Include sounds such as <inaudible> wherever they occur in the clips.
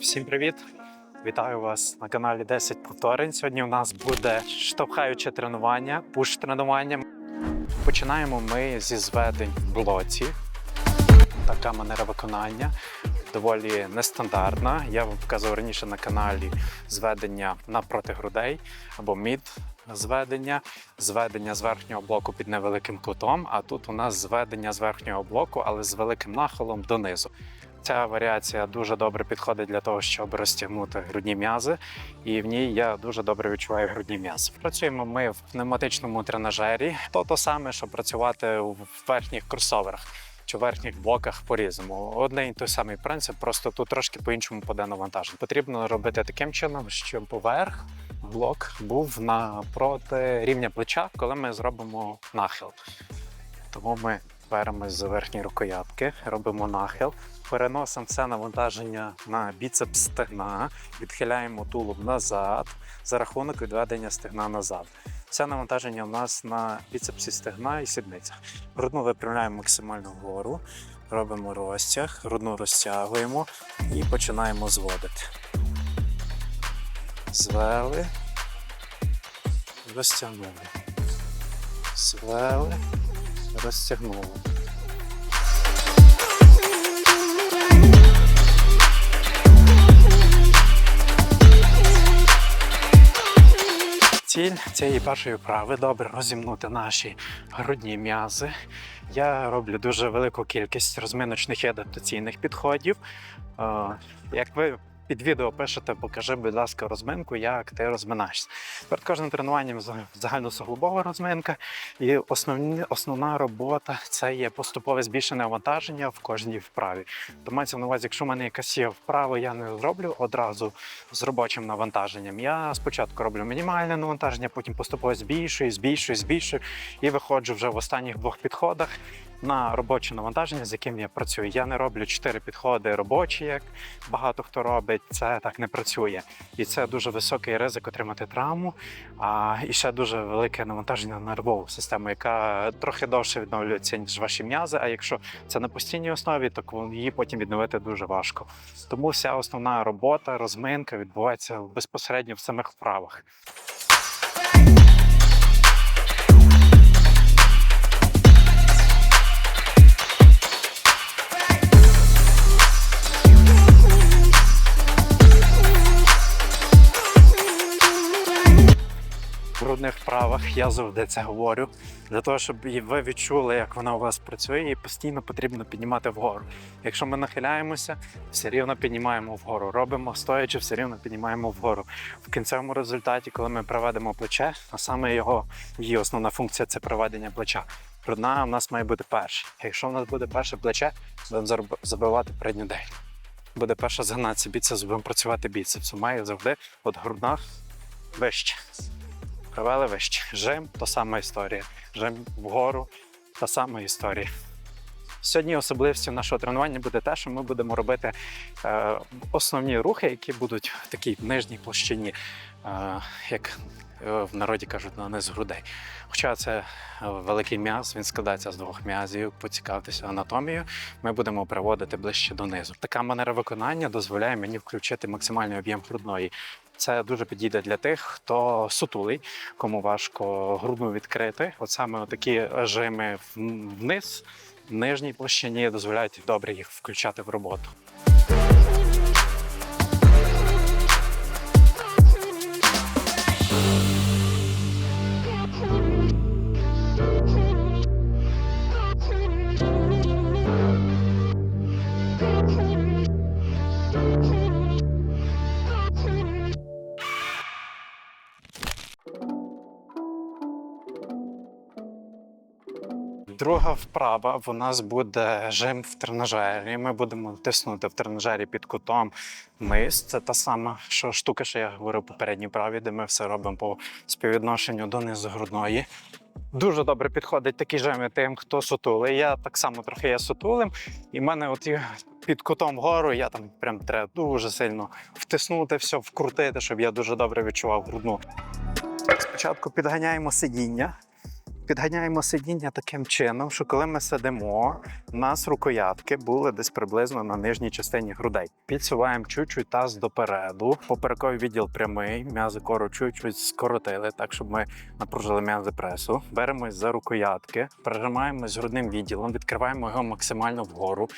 Всім привіт! Вітаю вас на каналі 10 повторень. Сьогодні у нас буде штовхаюче тренування, пуш-тренування. Починаємо ми зі зведень в блоці. Така манера виконання доволі нестандартна. Я вам показував раніше на каналі зведення напроти грудей або мід зведення, зведення з верхнього блоку під невеликим кутом. А тут у нас зведення з верхнього блоку, але з великим нахилом донизу. Ця варіація дуже добре підходить для того, щоб розтягнути грудні м'язи, і в ній я дуже добре відчуваю грудні м'язи. Працюємо ми в пневматичному тренажері, то то саме, що працювати в верхніх кросоверах чи верхніх блоках по-різному. Одне і той самий принцип, просто тут трошки по-іншому поде навантаження. Потрібно робити таким чином, щоб поверх блок був напроти рівня плеча, коли ми зробимо нахил. Тому ми беремось за верхні рукоятки, робимо нахил, переносимо все навантаження на біцепс стегна, відхиляємо тулуб назад за рахунок відведення стегна назад. Все навантаження у нас на біцепсі стегна і сідницях. Грудну випрямляємо максимально вгору, робимо розтяг, грудну розтягуємо і починаємо зводити. Звели, розтягнули. Звели, розтягнули. Ціль цієї першої вправи добре розімнути наші грудні м'язи. Я роблю дуже велику кількість розминочних і адаптаційних підходів. Е, Як ви під відео пишете, покажи, будь ласка, розминку, як ти розминаєшся. Перед кожним тренуванням за- загальносуглобова розминка, і основні, основна робота це є поступове збільшення навантаження в кожній вправі. То мається на увазі, якщо в мене якась є вправа, я не зроблю одразу з робочим навантаженням. Я спочатку роблю мінімальне навантаження, потім поступово збільшую, збільшую, збільшую і виходжу вже в останніх двох підходах на робоче навантаження, з яким я працюю. Я не роблю чотири підходи робочі, як багато хто робить. Це так не працює. І це дуже високий ризик отримати травму. А і ще дуже велике навантаження на нервову систему, яка трохи довше відновлюється, ніж ваші м'язи. А якщо це на постійній основі, то її потім відновити дуже важко. Тому вся основна робота, розминка відбувається безпосередньо в самих вправах. В грудних вправах я завжди це говорю для того, щоб ви відчули, як вона у вас працює, і постійно потрібно піднімати вгору. Якщо ми нахиляємося, все рівно піднімаємо вгору. Робимо стоячи, все рівно піднімаємо вгору. В кінцевому результаті, коли ми проведемо плече, а саме його її основна функція це проведення плеча. Грудна у нас має бути перша. Якщо у нас буде перше плече, будемо забивати передню дель. Буде перша згинатися біцепс, будемо працювати біцепсом. Має завжди от грудна вище. Провели вище. Жим та сама історія. Жим вгору та сама історія. Сьогодні особливістю нашого тренування буде те, що ми будемо робити е, основні рухи, які будуть в такій нижній площині, е, як е, в народі кажуть, на низ грудей. Хоча це е, великий м'яз, він складається з двох м'язів, поцікавитися анатомією, ми будемо приводити ближче донизу. Така манера виконання дозволяє мені включити максимальний об'єм грудної. Це дуже підійде для тих, хто сутулий, кому важко грудну відкрити. От саме такі жими вниз, в нижній площині дозволяють добре їх включати в роботу. Друга вправа в нас буде жим в тренажері. Ми будемо тиснути в тренажері під кутом вниз. Це та сама що штука, що я говорив в попередній вправі, де ми все робимо по співвідношенню донизу грудної. Дуже добре підходить такі жими тим, хто сутулий. Я так само трохи є сутулим, і в мене от під кутом вгору я там прям треба дуже сильно втиснути все, вкрутити, щоб я дуже добре відчував грудну. Спочатку підганяємо сидіння. Підганяємо сидіння таким чином, що коли ми сидимо, у нас рукоятки були десь приблизно на нижній частині грудей. Підсуваємо чуть-чуть таз допереду. Поперековий відділ прямий, м'язи кору чуть-чуть скоротили, так щоб ми напружили м'язи пресу. Беремось за рукоятки, прижимаємось грудним відділом, відкриваємо його максимально вгору.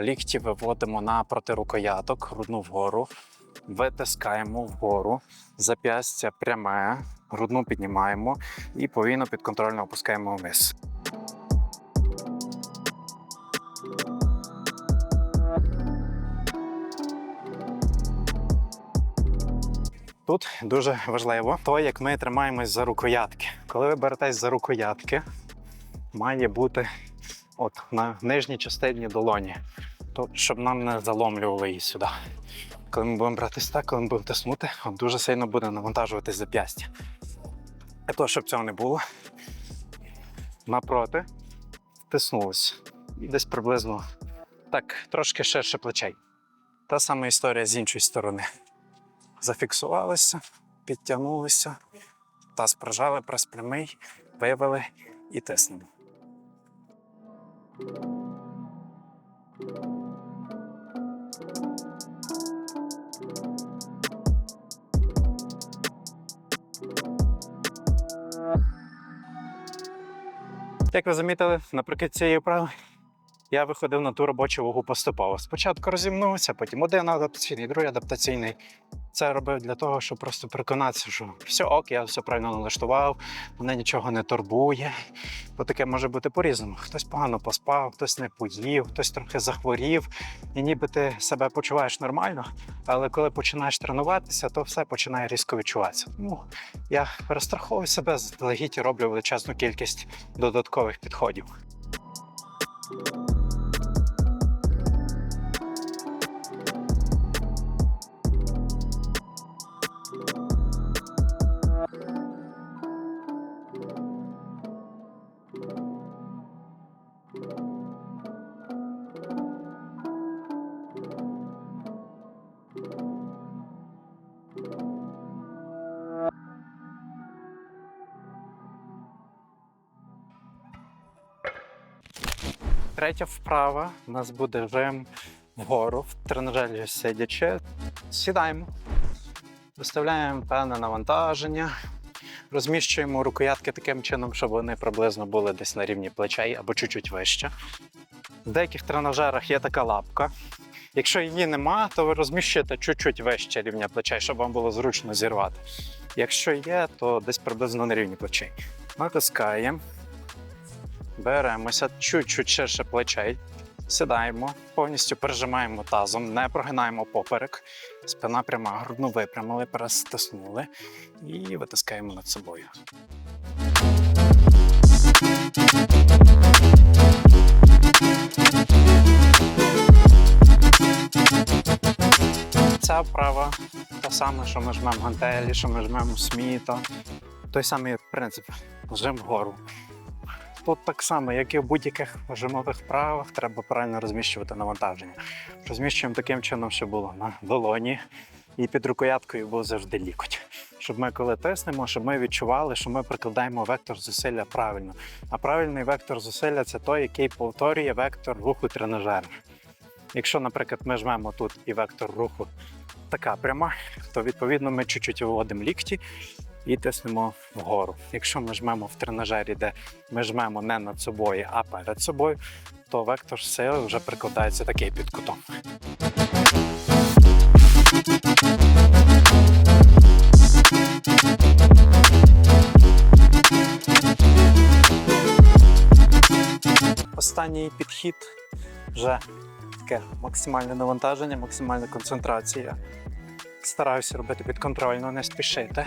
Лікті виводимо на рукояток, грудну вгору, витискаємо вгору, зап'ястя пряме, грудну піднімаємо і повільно підконтрольно опускаємо вниз. Тут дуже важливо то, як ми тримаємось за рукоятки. Коли ви беретесь за рукоятки, має бути от на нижній частині долоні, то щоб нам не заломлювали її сюди. Коли ми будемо братись так, коли ми будемо тиснути, дуже сильно буде навантажуватись зап'ястя. Для того, щоб цього не було, напроти тиснулось. І десь приблизно так, трошки ширше плечей. Та сама історія з іншої сторони. Зафіксувалися, підтягнулися, таз прижали, прес прямий, вивели і тиснемо. Як ви замітили, наприкінці цієї вправи я виходив на ту робочу вагу поступово. Спочатку розімнувся, потім один адаптаційний, другий адаптаційний. Це робив для того, щоб просто переконатися, що все ок, я все правильно налаштував, мене нічого не турбує. Бо таке може бути по-різному. Хтось погано поспав, хтось не поїв, хтось трохи захворів, і ніби ти себе почуваєш нормально, але коли починаєш тренуватися, то все починає різко відчуватися. Тому я перестраховую себе заздалегідь роблю величезну кількість додаткових підходів. Третя вправа у нас буде жим вгору в тренажері сидячи. Сідаємо, виставляємо певне навантаження, розміщуємо рукоятки таким чином, щоб вони приблизно були десь на рівні плечей або чуть-чуть вище. В деяких тренажерах є така лапка. Якщо її нема, то ви розміщуєте чуть-чуть вище рівня плечей, щоб вам було зручно зірвати. Якщо є, то десь приблизно на рівні плечей. Натискаємо. Беремося чуть-чуть ширше плечей, сідаємо, повністю пережимаємо тазом, не прогинаємо поперек, спина пряма, грудну випрямили, перестиснули і витискаємо над собою. Ця вправа та сама, що ми жмемо гантелі, що ми жмемо сміто. Той самий принцип жим вгору. Тут так само, як і в будь-яких жимових вправах, треба правильно розміщувати навантаження. Розміщуємо таким чином, щоб було на долоні і під рукояткою був завжди лікоть. Щоб ми, коли тиснемо, щоб ми відчували, що ми прикладаємо вектор зусилля правильно. А правильний вектор зусилля це той, який повторює вектор руху тренажера. Якщо, наприклад, ми жмемо тут і вектор руху така пряма, то відповідно ми чуть-чуть виводимо лікті і тиснемо вгору. Якщо ми жмемо в тренажері, де ми жмемо не над собою, а перед собою, то вектор сили вже прикладається такий під кутом. Останній підхід вже таке максимальне навантаження, максимальна концентрація. Стараюся робити підконтрольно, не спішити.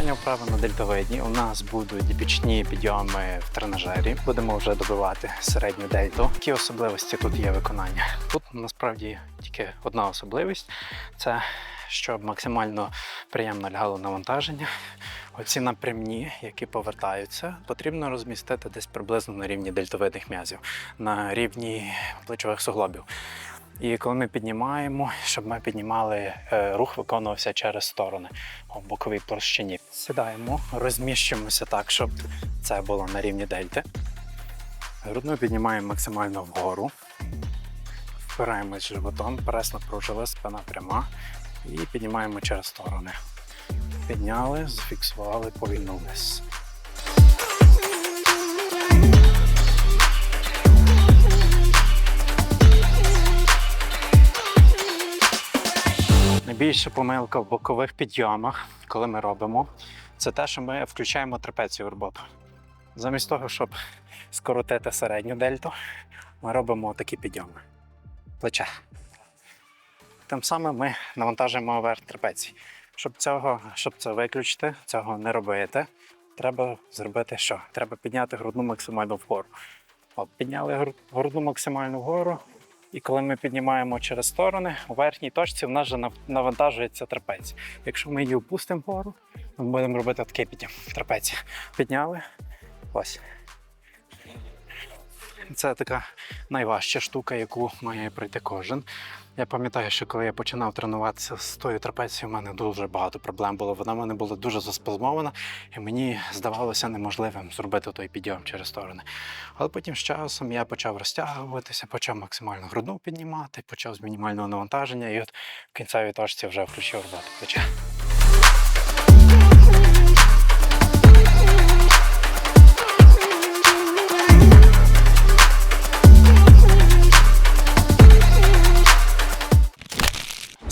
Остання вправа на дельтовидні. У нас будуть бічні підйоми в тренажері. Будемо вже добивати середню дельту. Які особливості тут є виконання? Тут насправді тільки одна особливість це щоб максимально приємно лягало навантаження. Оці напрямні, які повертаються, потрібно розмістити десь приблизно на рівні дельтовидних м'язів, на рівні плечових суглобів. І коли ми піднімаємо, <laughs> щоб ми піднімали, е, рух виконувався через сторони у боковій площині. Сідаємо, розміщуємося так, щоб це було на рівні дельти. Грудну піднімаємо максимально вгору. Впираємось животом, прес напружили, спина пряма. І піднімаємо через сторони. Підняли, зафіксували, повільно вниз. Найбільша помилка в бокових підйомах, коли ми робимо, це те, що ми включаємо трапецію в роботу. Замість того, щоб скоротити середню дельту, ми робимо такі підйоми. Плече. Тим самим ми навантажуємо верх трапеції. Щоб цього, щоб це виключити, цього не робити, треба зробити що? Треба підняти грудну максимально вгору. От, підняли грудну максимально вгору, і коли ми піднімаємо через сторони, у верхній точці в нас вже навантажується трапець. Якщо ми її опустимо вгору, ми будемо робити такий підйом. трапеці. Підняли. Ось. Це така найважча штука, яку має пройти кожен. Я пам'ятаю, що коли я починав тренуватися з тою трапецією, у мене дуже багато проблем було. Вона в мене була дуже заспазмована, і мені здавалося неможливим зробити той підйом через сторони. Але потім з часом я почав розтягуватися, почав максимально грудну піднімати, почав з мінімального навантаження, і от в кінцевій точці вже включив роботу плеча.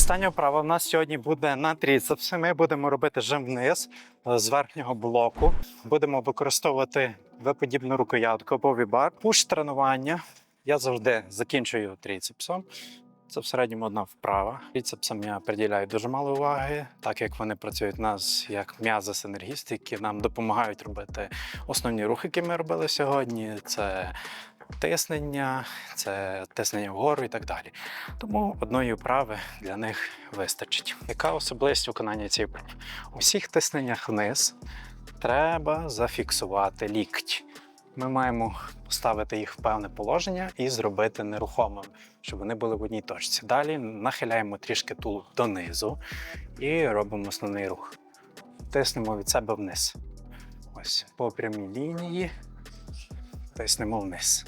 Остання вправа в нас сьогодні буде на тріцепси. Ми будемо робити жим вниз е, з верхнього блоку. Будемо використовувати виподібну рукоятку або вібар. Пуш тренування. Я завжди закінчую тріцепсом. Це в середньому одна вправа. Тріцепсам я приділяю дуже мало уваги, так як вони працюють у нас як м'язи синергісти, які нам допомагають робити основні рухи, які ми робили сьогодні. Це тиснення, це тиснення вгору і так далі. Тому одної вправи для них вистачить. Яка особливість виконання цієї вправи? У всіх тисненнях вниз треба зафіксувати лікті. Ми маємо поставити їх в певне положення і зробити нерухомими, щоб вони були в одній точці. Далі нахиляємо трішки тулуб донизу і робимо основний рух. Тиснемо від себе вниз. Ось по прямій лінії тиснемо вниз.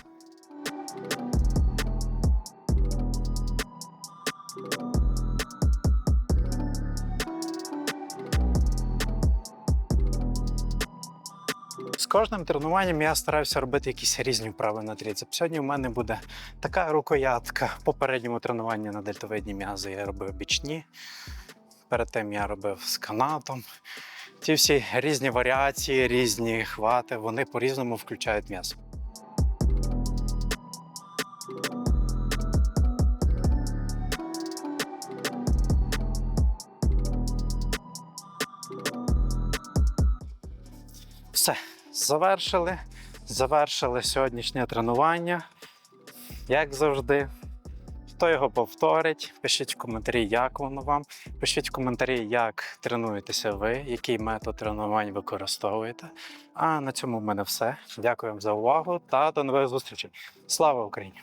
Кожним тренуванням я стараюся робити якісь різні вправи на трицеп. Сьогодні в мене буде така рукоятка. Попередньому тренуванні на дельтовидні м'язи я робив бічні. Перед тим я робив з канатом. Ці всі різні варіації, різні хвати, вони по-різному включають м'ясо. Все, завершили. Завершили сьогоднішнє тренування. Як завжди. Хто його повторить, пишіть в коментарі, як воно вам. Пишіть в коментарі, як тренуєтеся ви, який метод тренувань використовуєте. А на цьому в мене все. Дякую вам за увагу та до нових зустрічей. Слава Україні!